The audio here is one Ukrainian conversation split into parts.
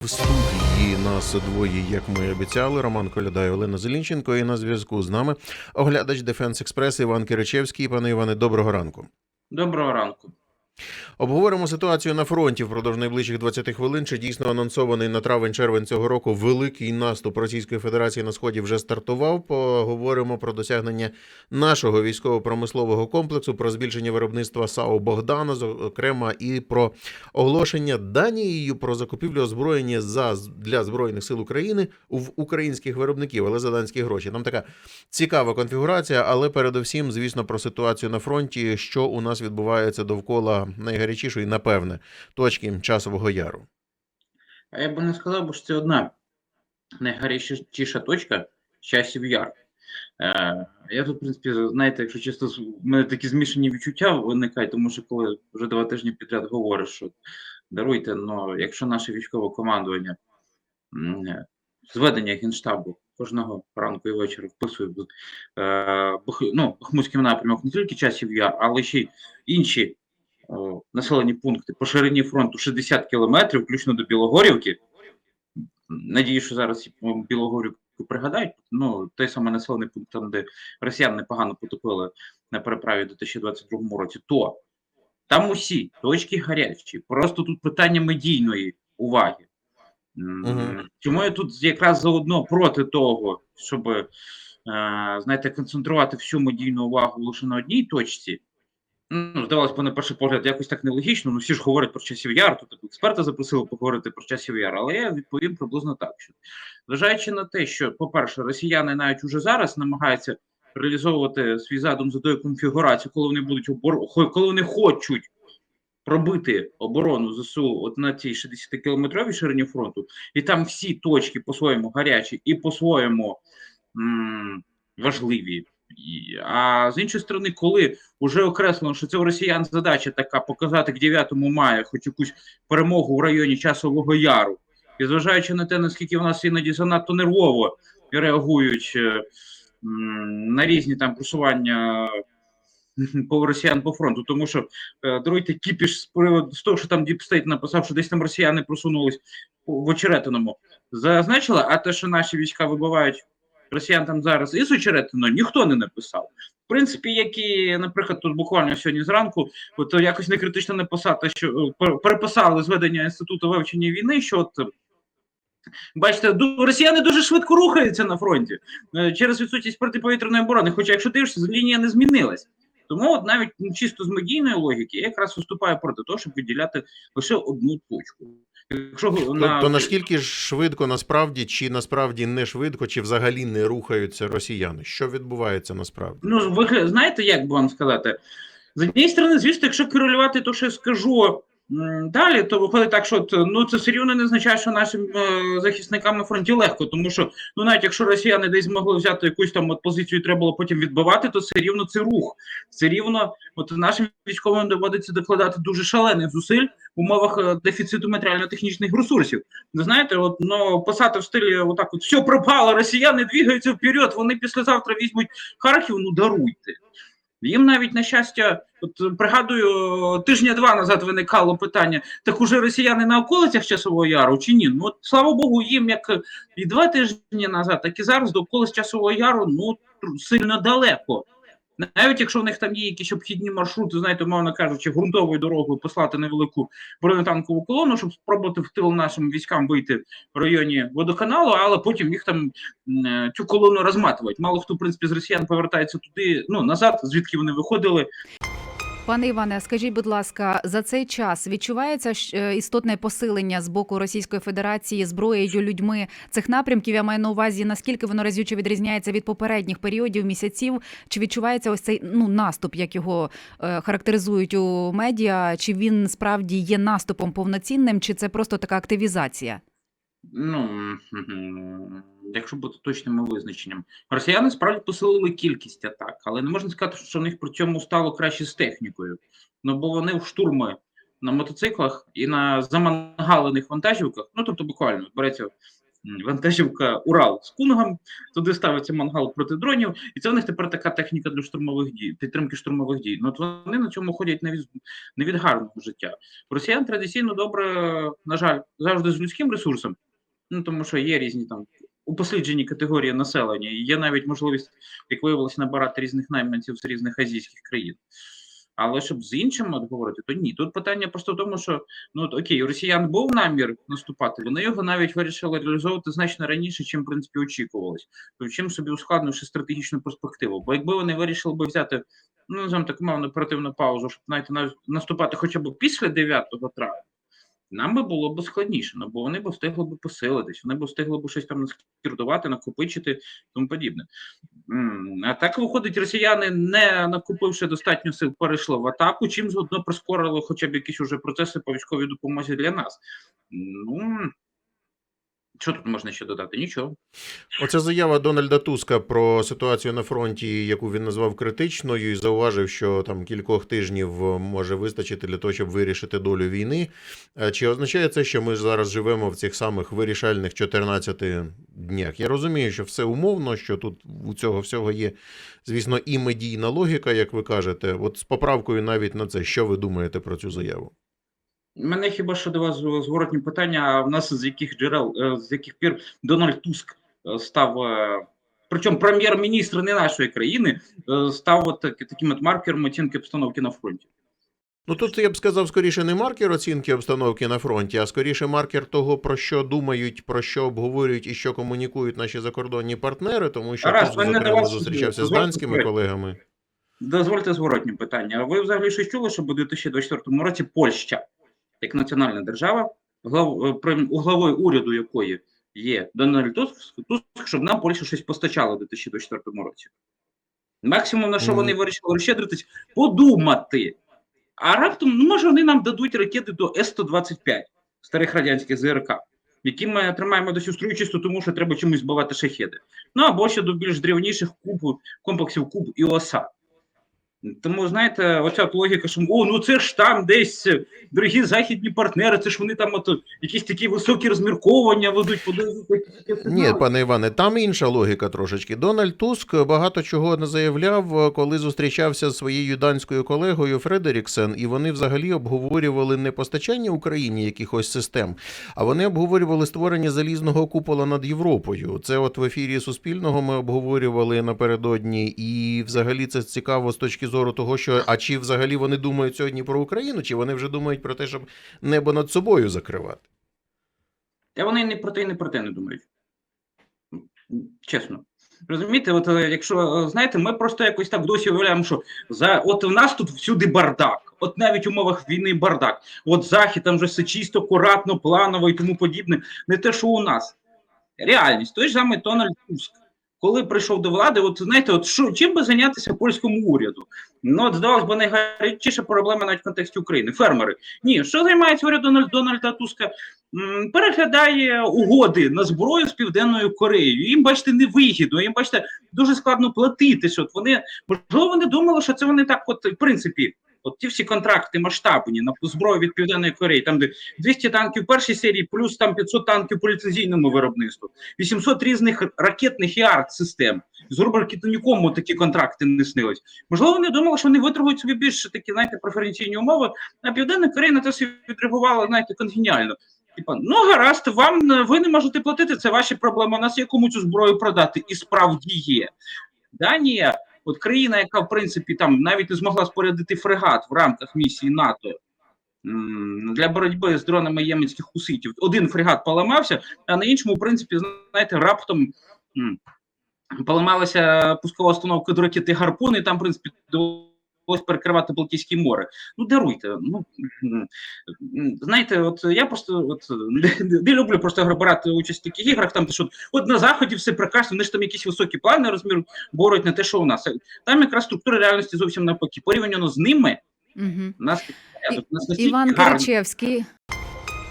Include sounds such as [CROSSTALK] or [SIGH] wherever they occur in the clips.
В студії нас двоє, як ми обіцяли, Роман Коляда і Олена Зелінченко. І на зв'язку з нами оглядач Дефенс Експрес Іван Киричевський. Пане Іване, доброго ранку. Доброго ранку. Обговоримо ситуацію на фронті впродовж найближчих 20 хвилин. Чи дійсно анонсований на травень-червень цього року великий наступ Російської Федерації на сході вже стартував? Поговоримо про досягнення нашого військово-промислового комплексу, про збільшення виробництва САУ Богдана, зокрема, і про оголошення Данією про закупівлю озброєння за для збройних сил України в українських виробників, але за данські гроші. Нам така цікава конфігурація, але передусім, звісно, про ситуацію на фронті, що у нас відбувається довкола найгарячішої, напевне, точки часового яру. А я би не сказав, що це одна найгарячіша точка часів яр. Е, я тут, в принципі, знаєте, якщо чесно, в мене такі змішані відчуття виникають, тому що коли вже два тижні підряд говориш, що даруйте, ну якщо наше військове командування зведення генштабу кожного ранку і вечора вписує е, ну, Бахмутський напрямок не тільки часів яр, але ще й інші населені пункти по ширині фронту 60 кілометрів, включно до Білогорівки. Надію, що зараз Білогорівку пригадають. Ну, той самий населений пункт, там, де росіяни непогано потопили на переправі у 2022 році, то там усі точки гарячі. Просто тут питання медійної уваги. Мгм. Чому я тут якраз заодно проти того, щоб е, знаєте, концентрувати всю медійну увагу лише на одній точці. Ну, здавалось би, на перший погляд, якось так нелогічно. Ну, всі ж говорять про часів яр, тут експерта запросили поговорити про часів яр, але я відповім приблизно так. Що, зважаючи на те, що, по-перше, росіяни навіть уже зараз намагаються реалізовувати свій задум за тою конфігурацією, коли вони будуть обор... коли вони хочуть пробити оборону ЗСУ от на цій 60-кілометровій ширині фронту, і там всі точки по-своєму гарячі і по-своєму важливі. А з іншої сторони, коли вже окреслено, що це у росіян задача така показати к 9 мая хоч якусь перемогу в районі часового яру, і зважаючи на те, наскільки в нас іноді занадто нервово реагують е, на різні там просування по росіян по фронту, тому що е, даруйте кіпіш з приводу з того, що там Діпстейт написав, що десь там росіяни просунулись в очеретиному, зазначила, а те, що наші війська вибивають росіян там зараз із очеретино, ніхто не написав. В принципі, які, наприклад, тут буквально сьогодні зранку, от якось не критично написати, що е, переписали зведення інституту вивчення війни, що от. Бачите, росіяни дуже швидко рухаються на фронті е, через відсутність протиповітряної оборони. Хоча, якщо дивишся, лінія не змінилась. Тому от навіть ну, чисто з медійної логіки я якраз виступаю проти того, щоб виділяти лише одну точку. Якщо на... То наскільки ж швидко насправді, чи насправді не швидко, чи взагалі не рухаються росіяни? Що відбувається насправді? Ну, ви знаєте, як би вам сказати? З однієї сторони, звісно, якщо корелювати то що я скажу далі, то виходить так, що ну, це все рівно не означає, що нашим е, захисникам на фронті легко, тому що ну, навіть якщо росіяни десь змогли взяти якусь там от позицію треба було потім відбивати, то все рівно це рух. Все рівно от нашим військовим доводиться докладати дуже шалених зусиль в умовах е, дефіциту матеріально-технічних ресурсів. Ви знаєте, от ну, писати в стилі отак от все пропало, росіяни двигаються вперед, вони післязавтра візьмуть Харків, ну даруйте. Їм навіть на щастя, от пригадую, тижня два назад виникало питання: так уже росіяни на околицях часового яру чи ні? Ну от, слава Богу, їм як і два тижні назад, так і зараз до околиць часового яру ну сильно далеко. Навіть якщо в них там є якісь обхідні маршрути, знаєте, мовно кажучи, ґрунтовою дорогою послати невелику бронетанкову колону, щоб спробувати в тил нашим військам вийти в районі водоканалу, але потім їх там е, цю колону розматувати. Мало хто, в принципі, з росіян повертається туди, ну назад, звідки вони виходили. Пане Іване, скажіть, будь ласка, за цей час відчувається е, істотне посилення з боку Російської Федерації зброєю людьми цих напрямків? Я маю на увазі, наскільки воно разюче відрізняється від попередніх періодів, місяців? Чи відчувається ось цей ну наступ, як його е, характеризують у медіа? Чи він справді є наступом повноцінним, чи це просто така активізація? Ну якщо бути точним визначенням, росіяни справді посилили кількість атак, але не можна сказати, що в них при цьому стало краще з технікою. Ну бо вони в штурми на мотоциклах і на замангалених вантажівках, ну тобто буквально береться вантажівка Урал з кунгом, туди ставиться мангал проти дронів, і це в них тепер така техніка для штурмових дій, підтримки штурмових дій. Ну от вони на цьому ходять не від, не від гарного життя. Росіян традиційно добре, на жаль, завжди з людським ресурсом, ну тому що є різні там упосліджені категорії населення, і є навіть можливість, як виявилося, набирати різних найманців з різних азійських країн. Але щоб з іншими говорити, то ні. Тут питання просто в тому, що ну от окей, у росіян був намір наступати, вони його навіть вирішили реалізовувати значно раніше, чим в принципі очікувалось. То чим собі ускладнивши стратегічну перспективу. Бо якби вони вирішили би взяти, ну називаємо так мовно оперативну паузу, щоб навіть нав- наступати хоча б після 9 травня, нам би було б складніше, ну бо вони б встигли б посилитись, вони б встигли б щось там наскірдувати, накопичити тому подібне. А так виходить, росіяни, не накупивши достатньо сил, перейшли в атаку, чим заодно прискорили хоча б якісь уже процеси по військовій допомозі для нас. Ну що тут можна ще додати? Нічого. Оця заява Дональда Туска про ситуацію на фронті, яку він назвав критичною, і зауважив, що там кількох тижнів е, може вистачити для того, щоб вирішити долю війни. Е, Чи означає це, що ми зараз живемо в цих самих вирішальних 14 днях? Я розумію, що все умовно, що тут у цього всього є, звісно, і медійна логіка, як ви кажете. От з поправкою навіть на це, що ви думаєте про цю заяву? Мене хіба що до вас зворотні питання, а в нас з яких джерел, е, з яких пір Дональд Туск е, став, е, причому прем'єр-міністр не нашої країни, став от таким от маркером оцінки обстановки на фронті. Ну тут я б сказав, скоріше не маркер оцінки обстановки на фронті, а скоріше маркер того, про що думають, про що обговорюють і що комунікують наші закордонні партнери, тому що Тарас, тут, зокрема, вас зустрічався з данськими колегами. Дозвольте зворотні питання. А ви взагалі щось чули, що у 2024 році Польща, як національна держава, глав, е, у главою уряду якої є Дональд Туск, Туск, щоб нам Польща щось постачала у 2024 році. Максимум, на що вони вирішили розщедритись, подумати. А раптом, ну може, вони нам дадуть ракети до С-125 старих радянських ЗРК, які ми тримаємо досі струю чисто тому, що треба чимось збивати шахеди. Ну або ще до більш древніших куб, комплексів Куб і ОСА. Тому, знаєте, оця логіка, що о, ну це ж там десь е, дорогі західні партнери, це ж вони там от, якісь такі високі розмірковування ведуть. Ні, пане Іване, там інша логіка трошечки. Дональд Туск багато чого не заявляв, коли зустрічався з своєю данською колегою Фредеріксен, і вони взагалі обговорювали не постачання Україні якихось систем, а вони обговорювали створення залізного купола над Європою. Це от в ефірі Суспільного ми обговорювали напередодні, і взагалі це цікаво з точки зору того, що а чи взагалі вони думають сьогодні про Україну, чи вони вже думають про те, щоб небо над собою закривати. Та вони не про те, і не про те не думають. Чесно. Розумієте, от е, якщо е, знаєте, ми просто якось так досі уявляємо, що за от у нас тут всюди бардак. От навіть в умовах війни бардак. От захід там вже все чисто, акуратно, планово і тому подібне. Не те, що у нас. Реальність. Той ж самий Дональд Туск. Коли прийшов до влади, от знаєте, от що чим би зайнятися польському уряду? Ну, от здавалось би, найгарячіша проблема навіть в контексті України. Фермери. Ні, що займається уряд Дональд, Дональда Туска? Переглядає угоди на зброю з Південною Кореєю. Їм, бачите, невигідно, їм, бачите, дуже складно платити. Що от вони, можливо, вони думали, що це вони так, от, в принципі, от ті всі контракти масштабні на зброю від Південної Кореї, там де 200 танків першій серії, плюс там 500 танків по ліцензійному виробництву, 800 різних ракетних і арт-систем. З рубрики нікому такі контракти не снились. Можливо, вони думали, що вони виторгують собі більш такі, знаєте, преференційні умови, а Південна Корея на це все відреагувала, знаєте, конгеніально. Типа, ну гаразд, вам е, ви не можете платити, це ваші проблеми. У нас є кому цю зброю продати, і справді є. Данія, от країна, яка в принципі там навіть не змогла спорядити фрегат в рамках місії НАТО для боротьби з дронами єменських хуситів. Один фрегат поламався, а на іншому, в принципі, знаєте, раптом. Поламалася пускова установка до ракети гарпун, і там, в принципі, довелось перекривати Балтійське море. Ну, даруйте. Ну знаєте, от я просто от не, [LAUGHS] не люблю просто брати участь в таких іграх. Там що от на заході все прекрасно, вони ж там якісь високі плани розмір борють на те, що у нас. Там якраз структура реальності зовсім навпаки. Порівняно з ними, Угу. нас у нас Іван гарний.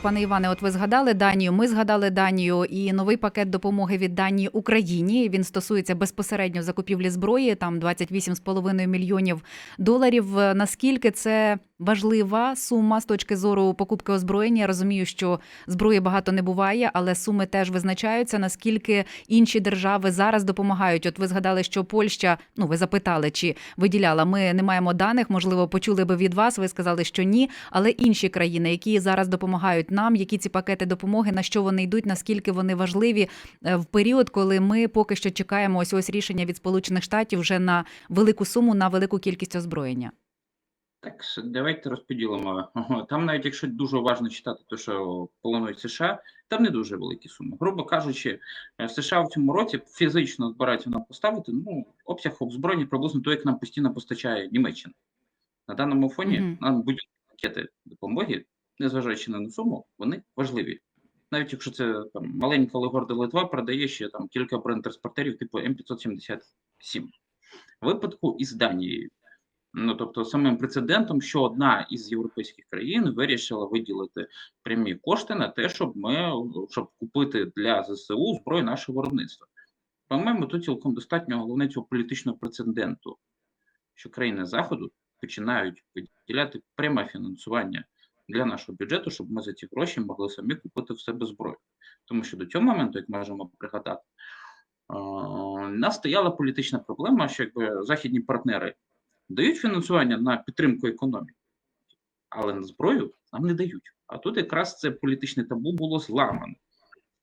Пане Іване, от ви згадали Данію. Ми згадали Данію і новий пакет допомоги від Данії Україні. Він стосується безпосередньо закупівлі зброї. Там 28,5 мільйонів доларів. Наскільки це важлива сума з точки зору покупки озброєння? Я розумію, що зброї багато не буває, але суми теж визначаються. Наскільки інші держави зараз допомагають? От ви згадали, що Польща, ну ви запитали, чи виділяла. Ми не маємо даних, можливо, почули би від вас. Ви сказали, що ні. Але інші країни, які зараз допомагають нам, які ці пакети допомоги, на що вони йдуть, наскільки вони важливі е, в період, коли ми поки що чекаємо ось ось рішення від Сполучених Штатів вже на велику суму на велику кількість озброєння. Так, давайте розподілимо. Там, навіть якщо дуже уважно читати те, що планують США, там не дуже великі суми. Грубо кажучи, е, США в цьому році фізично збираються нам поставити ну, обсяг озброєння приблизно той, як нам постійно постачає Німеччина. На даному фоні Мгм. нам будь-які пакети допомоги, незважаючи на суму, вони важливі. Навіть якщо це там маленька але горда Литва продає ще там кілька бронетранспортерів типу М577. В випадку із Данією Ну, тобто, самим прецедентом, що одна із європейських країн вирішила виділити прямі кошти на те, щоб ми щоб купити для ЗСУ зброю нашого виробництва. По-моєму, тут цілком достатньо головне цього політичного прецеденту, що країни Заходу починають виділяти пряме фінансування для нашого бюджету, щоб ми за ці гроші могли самі купити в себе зброю. Тому що до цього моменту, як можемо пригадати, у нас стояла політична проблема, що якби західні партнери дають фінансування на підтримку економіки, але на зброю нам не дають. А тут якраз це політичне табу було зламано.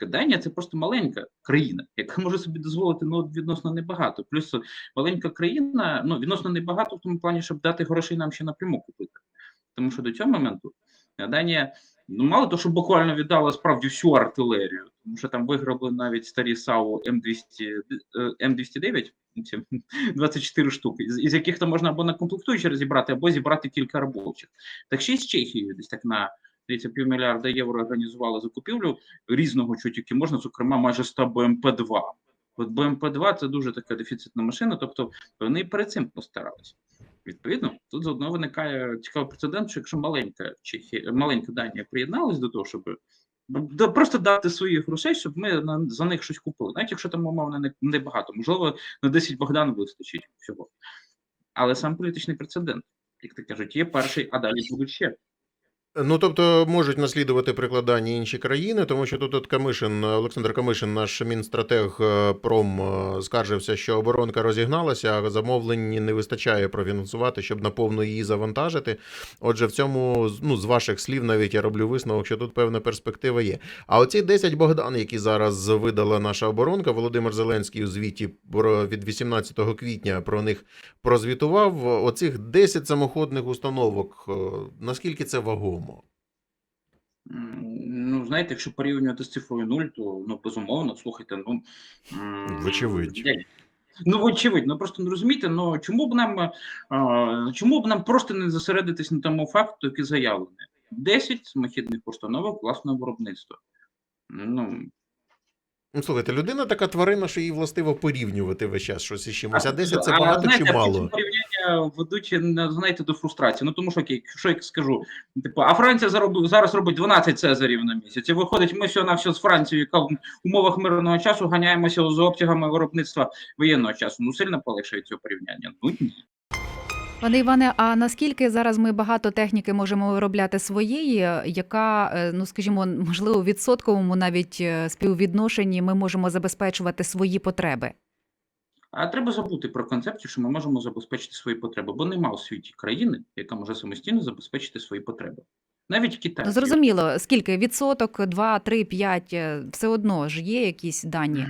Данія це просто маленька країна, яка може собі дозволити ну, відносно небагато. Плюс маленька країна, ну відносно небагато в тому плані, щоб дати грошей нам ще напряму купити. Тому що до цього моменту Данія, ну мало того, що буквально віддала справді всю артилерію, тому що там виграли навіть старі САУ М200, е, М209, ці [LAUGHS] 24 штуки, із, яких то можна або на комплектуючі розібрати, або зібрати кілька робочих. Так ще й з Чехією десь так на здається, півмільярда євро організували закупівлю різного, що тільки можна, зокрема, майже 100 БМП-2. От БМП-2 це дуже така дефіцитна машина, тобто вони перед цим постаралися. Відповідно, тут заодно виникає цікавий прецедент, що якщо маленька Чехія, маленька Данія приєдналась до того, щоб просто дати своїх грошей, щоб ми на, за них щось купили. Навіть якщо там умовно не, не багато, можливо, на 10 Богдан вистачить всього. Але сам політичний прецедент, як ти кажуть, є перший, а далі будуть ще. Ну, тобто можуть наслідувати прикладання інші країни, тому що тут от Камишин, Олександр Камишин, наш мінстратег е, пром е, скаржився, що оборонка розігналася, а замовлень не вистачає профінансувати, щоб наповну її завантажити. Отже, в цьому ну, з ваших слів навіть я роблю висновок, що тут певна перспектива є. А оці 10 Богдан, які зараз видала наша оборонка, Володимир Зеленський у звіті від 18 квітня про них прозвітував. Оцих 10 самоходних установок. е, Наскільки це вагомо? М, Ну, знаєте, якщо порівнювати з цифрою 0, то ну безумовно, слухайте, ну Вочевидь. Ну, вочевидь, ну просто не розумієте, ну чому б нам а, чому б нам просто не зосередитись на тому факту, який заявлений? 10 самохідних установок власного виробництва. Ну, Ну, слухайте, людина така тварина, що їй властиво порівнювати весь час щось із чимось. А А, 10 це а, багато знаєте, чи мало? Ведуть, знаєте, до фрустрації. Ну тому що окей, що я скажу, типу, а Франція зароб- зараз робить 12 цезарів на місяць. І виходить, ми всього навсього з Францією, яка в умовах мирного часу ганяємося з обтягами виробництва воєнного часу. Ну сильно полегшує цього порівняння. Ну ні. Пане Іване, а наскільки зараз ми багато техніки можемо виробляти своєї, яка, е, ну скажімо, можливо, в відсотковому навіть е, співвідношенні ми можемо забезпечувати свої потреби? А треба забути про концепцію, що ми можемо забезпечити свої потреби, бо нема у світі країни, яка може самостійно забезпечити свої потреби. Навіть Китай. Зрозуміло, скільки відсоток, 2, 3, 5, е, все одно ж є якісь дані.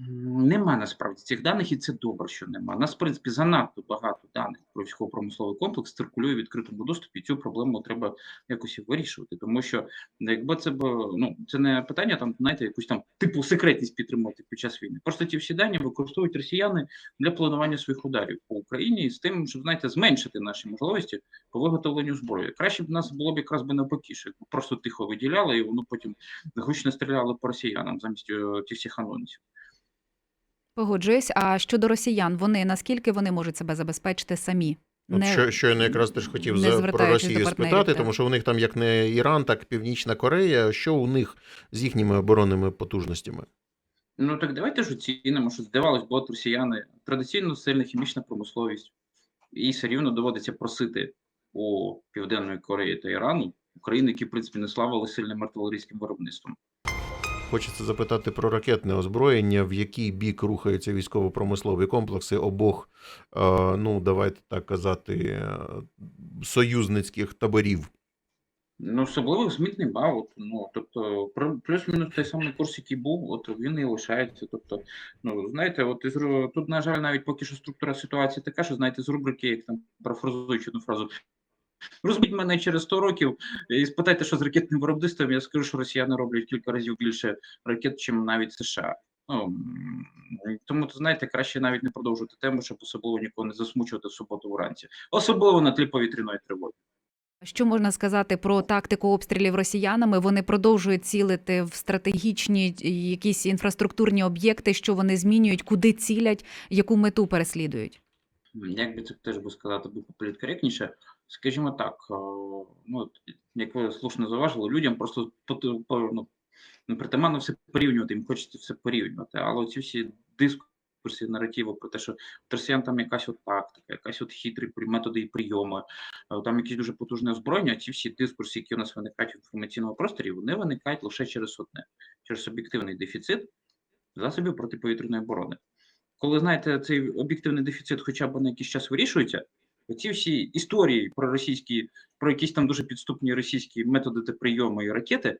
М, Нема насправді цих даних, і це добре, що нема. Нас, в принципі, занадто багато даних про військово-промисловий комплекс циркулює в відкритому доступі. Цю проблему треба якось вирішувати. Тому що ну, якби це б ну це не питання там, знаєте, якусь там типу секретність підтримувати під час війни. Просто ті всі дані використовують росіяни для планування своїх ударів по Україні з тим, щоб знаєте, зменшити наші можливості по виготовленню зброї. Краще б нас було б якраз би навпаки, просто тихо виділяли, і воно потім гучно стріляли по росіянам замість е, тих всіх анонсів. Погоджуюсь. А щодо росіян, вони наскільки вони можуть себе забезпечити самі? От що, щойно якраз теж хотів не за, про Росію спитати, так. тому що у них там як не Іран, так Північна Корея. Що у них з їхніми оборонними потужностями? Ну так давайте ж оцінимо, що здавалось, бо от росіяни традиційно сильна хімічна промисловість, і все рівно доводиться просити у Південної Кореї та Ірану, України, які в принципі не славили сильним артилерійським виробництвом. Хочеться запитати про ракетне озброєння, в який бік рухаються військово-промислові комплекси обох, е, ну давайте так казати, е, союзницьких таборів. Ну, особливих змін нема. От, ну, тобто, плюс-мінус той самий курс, який був, от він і лишається. Тобто, ну, знаєте, от тут, на жаль, навіть поки що структура ситуації така, що знаєте, з рубрики, як там парафразуючи одну фразу. Розбіть мене через 100 років і спитайте, що з ракетним виробництвом, я скажу, що росіяни роблять кілька разів більше ракет, чим навіть США. Ну, тому, то, знаєте, краще навіть не продовжувати тему, щоб особливо нікого не засмучувати в суботу вранці. Особливо на тлі повітряної тривоги. Що можна сказати про тактику обстрілів росіянами? Вони продовжують цілити в стратегічні якісь інфраструктурні об'єкти, що вони змінюють, куди цілять, яку мету переслідують. Як би це теж би сказати, би політкоректніше, скажімо так, е, ну, як ви слушно зауважили, людям просто ну, ну, притаманно все порівнювати, їм хочеться все порівнювати, але ці всі дискурси, наративи про те, що росіян там якась от тактика, якась от хитрі методи і прийоми, е, там якісь дуже потужне озброєння, ці всі дискурси, які у нас виникають в інформаційному просторі, вони виникають лише через одне, через об'єктивний дефіцит засобів протиповітряної оборони. Коли знаєте, цей об'єктивний дефіцит хоча б на якийсь час вирішується, оці всі історії про російські, про якісь там дуже підступні російські методи та прийоми і ракети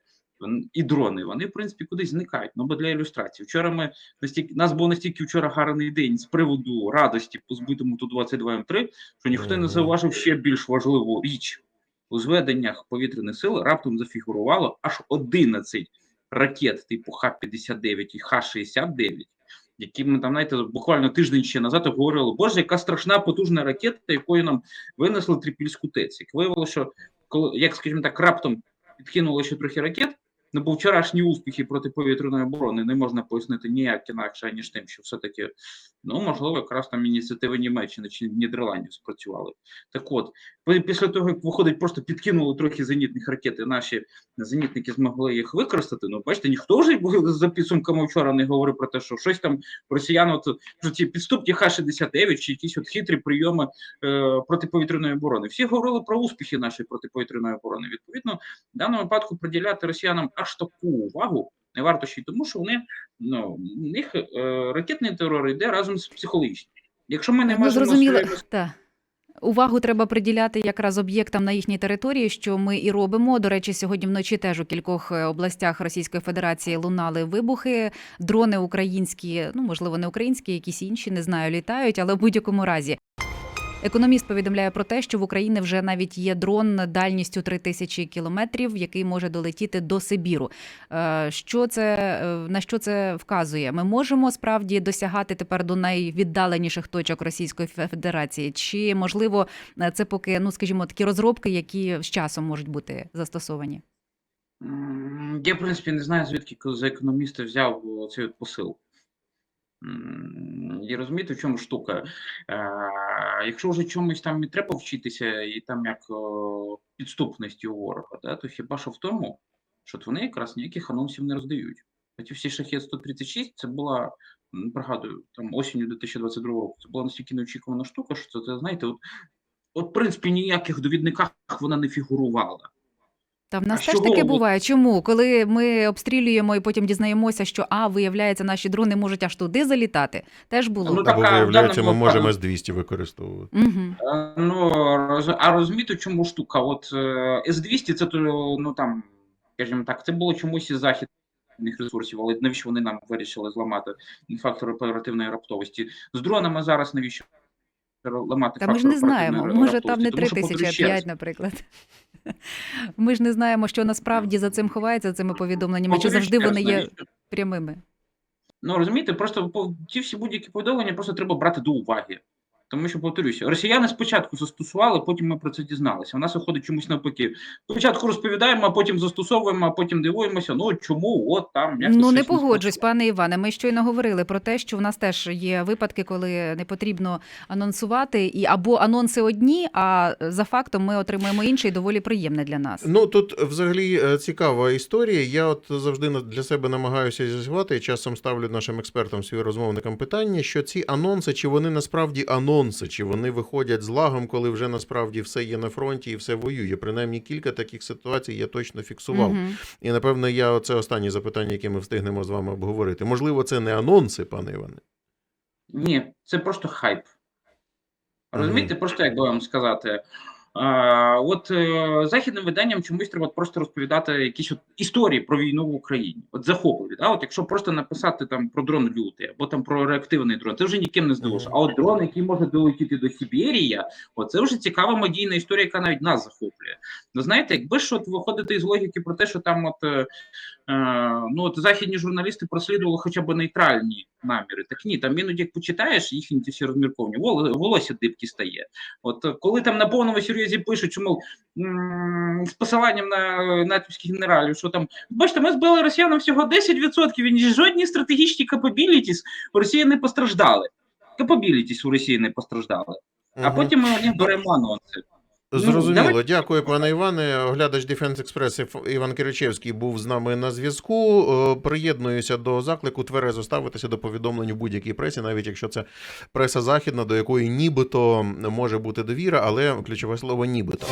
і дрони, вони в принципі кудись зникають. Ну бо для ілюстрації. Вчора ми настільки нас був настільки вчора гарний день з приводу радості по збитому ту 22 М3, що ніхто не зауважив ще більш важливу річ у зведеннях повітряних сил. Раптом зафігурувало аж 11 ракет типу Х-59 і Х-69 які ми там, знаєте, буквально тиждень ще назад говорили, боже, яка страшна потужна ракета, якою нам винесли трипільську ТЕЦ. Як виявилося, що коли, як скажімо так, раптом підкинули ще трохи ракет, ну бо вчорашні успіхи протиповітряної оборони не можна пояснити ніяк інакше, ніж тим, що все-таки, ну можливо, якраз там ініціативи Німеччини чи Нідерландів спрацювали. Так от, після того, як виходить, просто підкинули трохи зенітних ракет, і наші зенітники змогли їх використати. Ну, бачите, ніхто вже за підсумками вчора не говорив про те, що щось там росіяни, от, що ці підступні Х-69 чи якісь от хитрі прийоми е, протиповітряної оборони. Всі говорили про успіхи нашої протиповітряної оборони. Відповідно, в даному випадку приділяти росіянам аж таку увагу не варто ще й тому, що вони ну, у них е, ракетний терор йде разом з психологічним. Якщо ми не ну, можемо зрозуміло, та. Увагу треба приділяти якраз об'єктам на їхній території, що ми і робимо. До речі, сьогодні вночі теж у кількох е, областях Російської Федерації лунали вибухи. Дрони українські, ну можливо, не українські, якісь інші, не знаю, літають, але в будь-якому разі. Економіст повідомляє про те, що в Україні вже навіть є дрон дальністю 3000 кілометрів, який може долетіти до Сибіру. Е, Що це е, на що це вказує? Ми можемо справді досягати тепер до найвіддаленіших точок Російської Федерації, чи можливо е, це поки, ну скажімо, такі розробки, які з часом можуть бути застосовані? Я, в принципі, не знаю, звідки за економіста взяв цей посил. І розумієте, в чому штука? Е, якщо вже чомусь там і треба вчитися, і там як підступності у ворога, да, то хіба що в тому, що вони якраз ніяких анонсів не роздають. Ті всі шахет 136 це була, пригадую, там осінню 2022 року. Це була настільки неочікувана штука, що це знаєте, от, от в принципі ніяких довідниках вона не фігурувала. Та в нас А теж таке буває. Чому? Коли ми обстрілюємо і потім дізнаємося, що а виявляється, наші дрони можуть аж туди залітати. Теж було. Ну, Або виявляється, ми можемо випадку- С-200 використовувати. Угу. Ну, роз- а розумієте, чому штука? От е, С-200 це то, ну там, скажімо так, це було чомусь із західних ресурсів, але навіщо вони нам вирішили зламати фактор оперативної раптовості? З дронами зараз навіщо ламати Та ми ж не знаємо. Може, там не Тому 3 тисячі, а повторюю ще раз, 5, наприклад. Ми ж не знаємо, що насправді за цим ховається, за цими повідомленнями, чи завжди вони є прямими. Ну розумієте, просто ті всі будь-які повідомлення просто треба брати до уваги. Тому що повторюся, росіяни спочатку застосували, потім ми про це дізналися. У нас виходить чомусь навпаки. Спочатку розповідаємо, а потім застосовуємо, а потім дивуємося. Ну чому? От там як Ну не погоджусь, пане Іване. Ми щойно говорили про те, що в нас теж є випадки, коли не потрібно анонсувати, і або анонси одні, а за фактом ми отримуємо інший, доволі приємне для нас. Ну тут взагалі е, цікава історія. Я от завжди на- для себе намагаюся з'ясувати, часом ставлю нашим експертам, співрозмовникам питання, що ці анонси, чи вони насправді анонси анонси, чи вони виходять з лагом, коли вже насправді все є на фронті і все воює. Принаймні кілька таких ситуацій я точно фіксував. Угу. І напевно, я це останнє запитання, яке ми встигнемо з вами обговорити. Можливо, це не анонси, пане Іване. Ні, це просто хайп. Розумієте, Розумієте, просто як би вам сказати. От е, західним виданням чомусь треба просто розповідати якісь от історії про війну в Україні. От захопливі. Да? От якщо просто написати там про дрон лютий або там про реактивний дрон, це вже ніким не здивуєш. А от дрон, який може долетіти до Сибірія, оце вже цікава медійна історія, яка навіть нас захоплює. Ну знаєте, якби ж от виходити із логіки про те, що там от. Е, ну от західні журналісти прослідували хоча б нейтральні наміри. Так ні, там іноді як почитаєш їхні ці всі розмірковні, волосся дибки стає. От коли там на повному серйозі пишуть, м, з посиланням на натівських генералів, що там бачите, ми збили росіянам всього 10%, і жодні стратегічні capabilities у Росії не постраждали. Capabilities у Росії не постраждали. А потім ми них беремо анонси. Ну, Зрозуміло, давай- дякую, пане Іване. Оглядач Defense Express Іван Киричевський був з нами на зв'язку. Е, Приєднуюся до заклику тверезо ставитися до повідомлень у будь-якій пресі, навіть якщо це преса західна, до якої нібито може бути довіра, але ключове слово нібито.